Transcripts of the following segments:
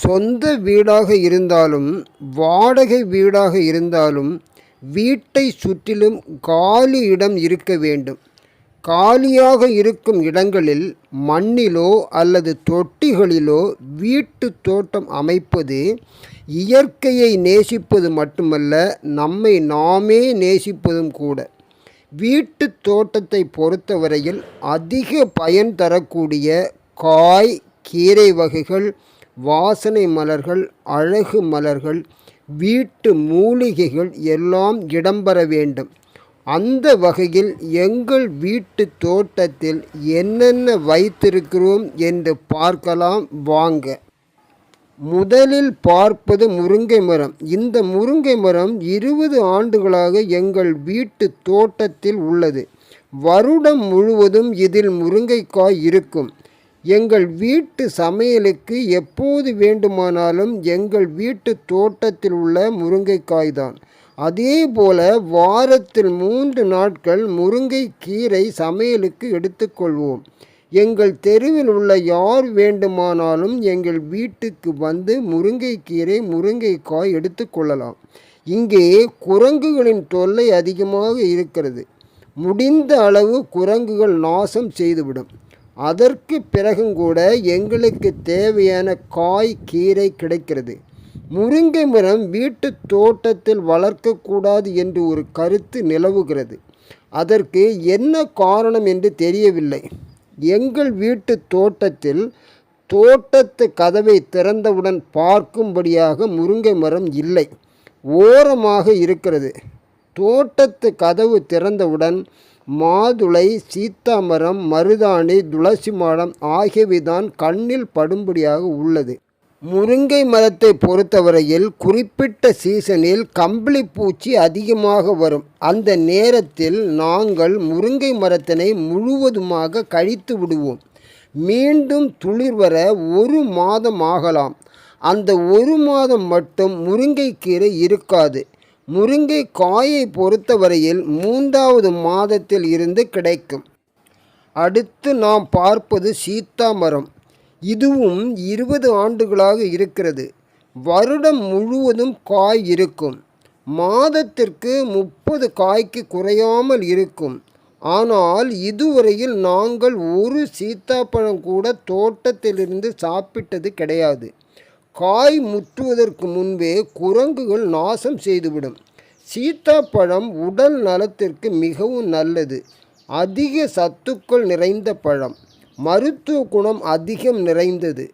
சொந்த வீடாக இருந்தாலும் வாடகை வீடாக இருந்தாலும் வீட்டை சுற்றிலும் காலி இடம் இருக்க வேண்டும். காலியாக இருக்கும் இடங்களில் மண்ணிலோ அல்லது தொட்டிகளிலோ வீட்டு தோட்டம் அமைப்பது இயற்கையை நேசிப்பது மட்டுமல்ல நம்மை நாமே நேசிப்பதும் கூட. வீட்டு தோட்டத்தை பொறுத்தவரையில் அதிக பயன் தரக்கூடிய காய் கீரை வகைகள் வாசனை மலர்கள் அழகு மலர்கள் வீட்டு மூலிகைகள் எல்லாம் இடம்பெற வேண்டும். அந்த வகையில் எங்கள் வீட்டு தோட்டத்தில் என்னென்ன வைத்திருக்கிறோம் என்று பார்க்கலாம் வாங்க. முதலில் பார்ப்பது முருங்கை மரம். இந்த முருங்கை மரம் இருபது ஆண்டுகளாக எங்கள் வீட்டு தோட்டத்தில் உள்ளது. வருடம் முழுவதும் இதில் முருங்கைக்காய் இருக்கும். எங்கள் வீட்டு சமையலுக்கு எப்போது வேண்டுமானாலும் எங்கள் வீட்டு தோட்டத்தில் உள்ள முருங்கைக்காய் தான் அதே போல வாரத்தில் மூன்று நாட்கள் முருங்கை கீரை சமையலுக்கு எடுத்துக்கொள்வோம் எங்கள் தெருவில் உள்ள யார் வேண்டுமானாலும் எங்கள் வீட்டுக்கு வந்து முருங்கைக்கீரை முருங்கைக்காய் எடுத்துக்கொள்ளலாம் இங்கே குரங்குகளின் தொல்லை அதிகமாக இருக்கிறது. முடிந்த அளவு குரங்குகள் நாசம் செய்துவிடும். அதற்கு பிறகும் கூட எங்களுக்கு தேவையான காய் கீரை கிடைக்கிறது. முருங்கை மரம் வீட்டு தோட்டத்தில் வளர்க்கக்கூடாது என்று ஒரு கருத்து நிலவுகிறது. அதற்கு என்ன காரணம் என்று தெரியவில்லை. எங்கள் வீட்டு தோட்டத்தில் தோட்டத்து கதவை திறந்தவுடன் பார்க்கும்படியாக முருங்கை மரம் இல்லை. ஓரமாக இருக்கிறது. தோட்டத்து கதவு திறந்தவுடன் மாதுளை சீத்தாமரம் மருதாணி துளசி மரம் ஆகியவைதான் கண்ணில் படும்படியாக உள்ளது. முருங்கை மரத்தை பொறுத்தவரையில் குறிப்பிட்ட சீசனில் கம்பளி பூச்சி அதிகமாக வரும். அந்த நேரத்தில் நாங்கள் முருங்கை மரத்தினை முழுவதுமாக கழித்து விடுவோம். மீண்டும் துளிர் வர ஒரு மாதம் ஆகலாம். அந்த ஒரு மாதம் மட்டும் முருங்கைக்கீரை இருக்காது. முருங்கை காயை பொறுத்தவரையில் மூன்றாவது மாதத்தில் இருந்து கிடைக்கும். அடுத்து நாம் பார்ப்பது சீத்தா மரம். இதுவும் இருபது ஆண்டுகளாக இருக்கிறது. வருடம் முழுவதும் காய் இருக்கும். மாதத்திற்கு முப்பது காய்க்கு குறையாமல் இருக்கும். ஆனால் இதுவரையில் நாங்கள் ஒரு சீத்தாப்பழம் கூட தோட்டத்திலிருந்து சாப்பிட்டது கிடையாது. காய் முற்றுவதற்கு முன்பே குரங்குகள் நாசம் செய்துவிடும். சீத்தாப்பழம் உடல் நலத்திற்கு மிகவும் நல்லது. அதிக சத்துக்கள் நிறைந்த பழம். மருத்துவ குணம் அதிகம் நிறைந்தது.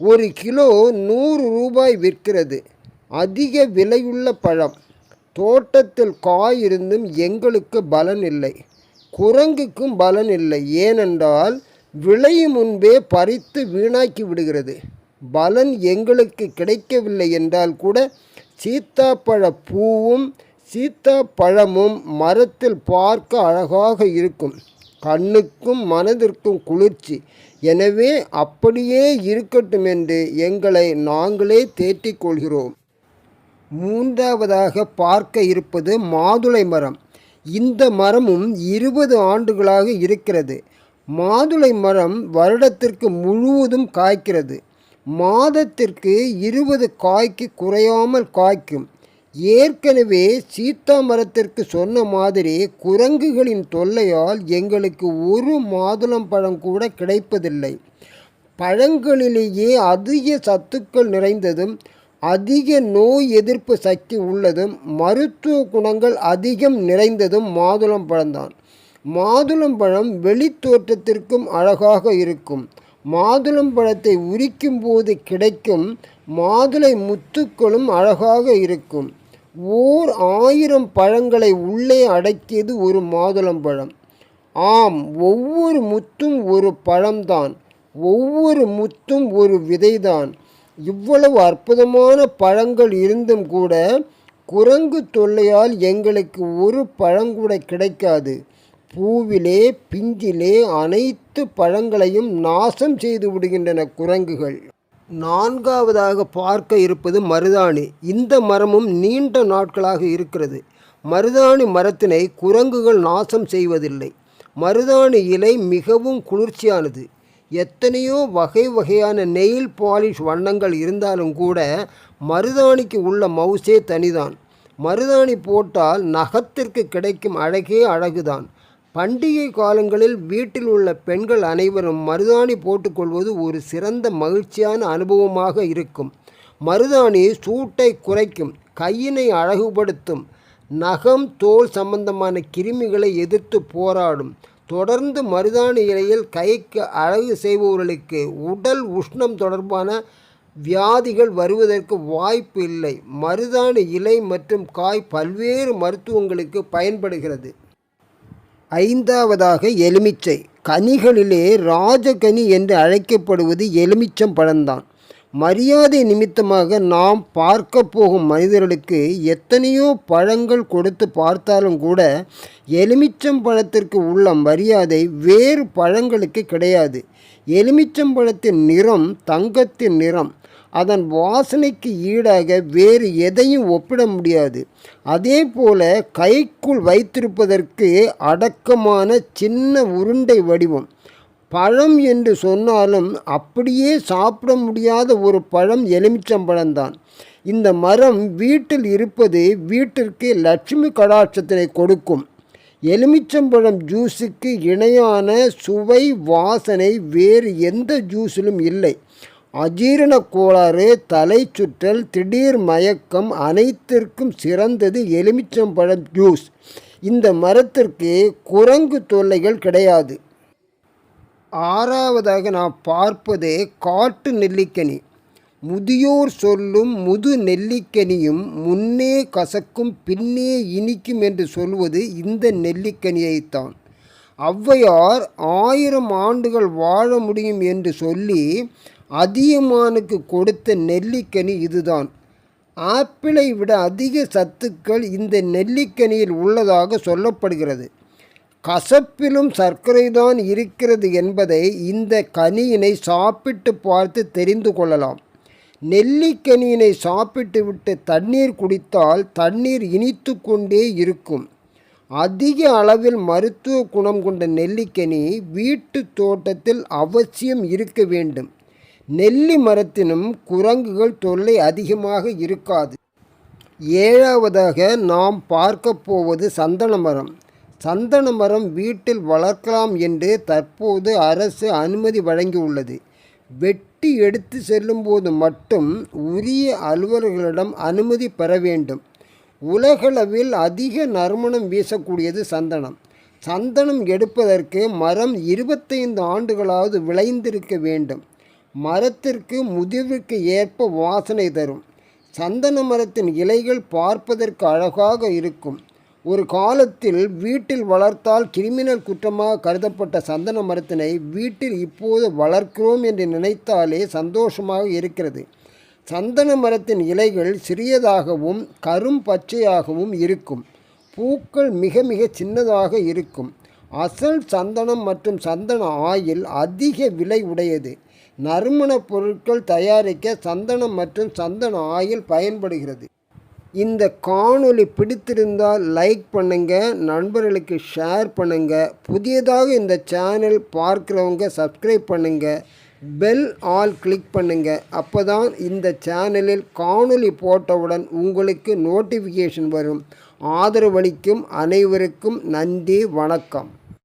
ஒரு கிலோ நூறு ரூபாய் விற்கிறது. அதிக விலையுள்ள பழம். தோட்டத்தில் காய் இருந்தும் எங்களுக்கு பலன் இல்லை குரங்குக்கும் பலன் இல்லை ஏனென்றால் விளையும் முன்பே பறித்து வீணாக்கி விடுகிறது. பலன் எங்களுக்கு கிடைக்கவில்லை என்றால் கூட சீத்தாப்பழ பூவும் சீத்தாப்பழமும் மரத்தில் பார்க்க அழகாக இருக்கும். கண்ணுக்கும் மனதிற்கும் குளிர்ச்சி. எனவே அப்படியே இருக்கட்டும் என்று எங்களை நாங்களே தேற்றிக் கொள்கிறோம். மூன்றாவதாக பார்க்க இருப்பது மாதுளை மரம். இந்த மரமும் இருபது ஆண்டுகளாக இருக்கிறது. மாதுளை மரம் வருடத்திற்கு முழுவதும் காய்க்கிறது. மாதத்திற்கு இருபது காய்க்கு குறையாமல் காய்க்கும். ஏற்கனவே சீத்தா மரத்திற்கு சொன்ன மாதிரி குரங்குகளின் தொல்லையால் எங்களுக்கு ஒரு மாதுளம்பழம் கூட கிடைப்பதில்லை. பழங்களிலேயே அதிக சத்துக்கள் நிறைந்ததும் அதிக நோய் எதிர்ப்பு சக்தி உள்ளதும் மருத்துவ குணங்கள் அதிகம் நிறைந்ததும் மாதுளம் பழம்தான். மாதுளம் பழம் வெளித்தோற்றத்திற்கும் அழகாக இருக்கும். மாதுளம் பழத்தை உரிக்கும் போது கிடைக்கும் மாதுளை முத்துக்களும் அழகாக இருக்கும். ஓர் ஆயிரம் பழங்களை உள்ளே அடக்கியது ஒரு மாதுளம்பழம் ஆம் ஒவ்வொரு முத்தும் ஒரு பழம்தான். ஒவ்வொரு முத்தும் ஒரு விதைதான். இவ்வளவு அற்புதமான பழங்கள் இருந்தும் கூட குரங்கு தொல்லையால் எங்களுக்கு ஒரு பழங்கூட கிடைக்காது. பூவிலே பிஞ்சிலே அனைத்து பழங்களையும் நாசம் செய்து விடுகின்றன குரங்குகள். நான்காவதாக பார்க்க இருப்பது மருதாணி. இந்த மரமும் நீண்ட நாட்களாக இருக்கிறது. மருதாணி மரத்தினை குரங்குகள் நாசம் செய்வதில்லை. மருதாணி இலை மிகவும் குளிர்ச்சியானது. எத்தனையோ வகை வகையான நெயில் பாலிஷ் வண்ணங்கள் இருந்தாலும் கூட மருதாணிக்கு உள்ள மவுசே தனிதான். மருதாணி போட்டால் நகத்திற்கு கிடைக்கும் அழகே அழகுதான். பண்டிகை காலங்களில் வீட்டில் உள்ள பெண்கள் அனைவரும் மருதாணி போட்டுக்கொள்வது ஒரு சிறந்த மகிழ்ச்சியான அனுபவமாக இருக்கும். மருதாணி சூட்டை குறைக்கும் கையினை அழகுபடுத்தும் நகம் தோல் சம்பந்தமான கிருமிகளை எதிர்த்து போராடும். தொடர்ந்து மருதாணி இலையில் கைக்கு அழகு செய்பவர்களுக்கு உடல் உஷ்ணம் தொடர்பான வியாதிகள் வருவதற்கு வாய்ப்பு இல்லை. மருதாணி இலை மற்றும் காய் பல்வேறு மருத்துவங்களுக்கு பயன்படுகிறது. ஐந்தாவதாக எலுமிச்சை. கனிகளிலே ராஜகனி என்று அழைக்கப்படுவது எலுமிச்சம் பழம்தான். மரியாதை நிமித்தமாக நாம் பார்க்க போகும் மனிதர்களுக்கு எத்தனையோ பழங்கள் கொடுத்து பார்த்தாலும் கூட எலுமிச்சம் பழத்திற்கு உள்ள மரியாதை வேறு பழங்களுக்கு கிடையாது. எலுமிச்சம் பழத்தின் நிறம் தங்கத்தின் நிறம் அதன் வாசனைக்கு ஈடாக வேறு எதையும் ஒப்பிட முடியாது. அதே போல கைக்குள் வைத்திருப்பதற்கு அடக்கமான சின்ன உருண்டை வடிவம். பழம் என்று சொன்னாலும் அப்படியே சாப்பிட முடியாத ஒரு பழம் எலுமிச்சம்பழம்தான் இந்த மரம் வீட்டில் இருப்பது வீட்டிற்கு லட்சுமி கடாட்சத்தினை கொடுக்கும். எலுமிச்சம்பழம் ஜூஸுக்கு இணையான சுவை வாசனை வேறு எந்த ஜூஸிலும் இல்லை. அஜீரண கோளாறு தலை சுற்றல் திடீர் மயக்கம் அனைத்திற்கும் சிறந்தது எலுமிச்சம்பழம் ஜூஸ். இந்த மரத்திற்கு குரங்கு தொல்லைகள் கிடையாது. ஆறாவதாக நான் பார்ப்பது காட்டு நெல்லிக்கனி. முதியோர் சொல்லும் முது நெல்லிக்கனியும் முன்னே கசக்கும் பின்னே இனிக்கும் என்று சொல்வது இந்த நெல்லிக்கனியைத்தான். ஔவையார் ஆயிரம் ஆண்டுகள் வாழ முடியும் என்று சொல்லி அதியமானுக்கு கொடுத்த நெல்லிக்கனி இதுதான். ஆப்பிளை விட அதிக சத்துக்கள் இந்த நெல்லிக்கனியில் உள்ளதாக சொல்லப்படுகிறது. கசப்பிலும் சர்க்கரைதான் இருக்கிறது என்பதை இந்த கனியினை சாப்பிட்டு பார்த்து தெரிந்து கொள்ளலாம். நெல்லிக்கனியினை சாப்பிட்டு விட்டு தண்ணீர் குடித்தால் தண்ணீர் இனித்து கொண்டே இருக்கும். அதிக அளவில் மருத்துவ குணம் கொண்ட நெல்லிக்கனி வீட்டு தோட்டத்தில் அவசியம் இருக்க வேண்டும். நெல்லி மரத்தினும் குரங்குகள் தொல்லை அதிகமாக இருக்காது. ஏழாவதாக நாம் பார்க்க போவது சந்தன மரம். சந்தன மரம் வீட்டில் வளர்க்கலாம் என்று தற்போது அரசு அனுமதி வழங்கியுள்ளது. வெட்டி எடுத்து செல்லும்போது மட்டும் உரிய அலுவலர்களிடம் அனுமதி பெற வேண்டும். உலகளவில் அதிக நறுமணம் வீசக்கூடியது சந்தனம். சந்தனம் எடுப்பதற்கு மரம் இருபத்தைந்து ஆண்டுகளாவது விளைந்திருக்க வேண்டும். மரத்திற்கு முதிர்வுக்கு ஏற்ப வாசனை தரும். சந்தன மரத்தின் இலைகள் பார்ப்பதற்கு அழகாக இருக்கும். ஒரு காலத்தில் வீட்டில் வளர்த்தால் கிரிமினல் குற்றமாக கருதப்பட்ட சந்தன மரத்தினை வீட்டில் இப்போது வளர்க்கிறோம் என்று நினைத்தாலே சந்தோஷமாக இருக்கிறது. சந்தன மரத்தின் இலைகள் சிறியதாகவும் கரும் பச்சையாகவும் இருக்கும். பூக்கள் மிக மிக சின்னதாக இருக்கும். அசல் சந்தனம் மற்றும் சந்தன ஆயில் அதிக விலை உடையது. நறுமணப் பொருட்கள் தயாரிக்க சந்தனம் மற்றும் சந்தன ஆயில் பயன்படுகிறது. இந்த காணொளி பிடித்திருந்தால் லைக் பண்ணுங்கள் நண்பர்களுக்கு ஷேர் பண்ணுங்கள் புதியதாக இந்த சேனல் பார்க்குறவங்க சப்ஸ்கிரைப் பண்ணுங்கள் பெல் ஆல் கிளிக் பண்ணுங்கள் அப்போ தான் இந்த சேனலில் காணொளி போட்டவுடன் உங்களுக்கு நோட்டிஃபிகேஷன் வரும். ஆதரவளிக்கும் அனைவருக்கும் நன்றி வணக்கம்.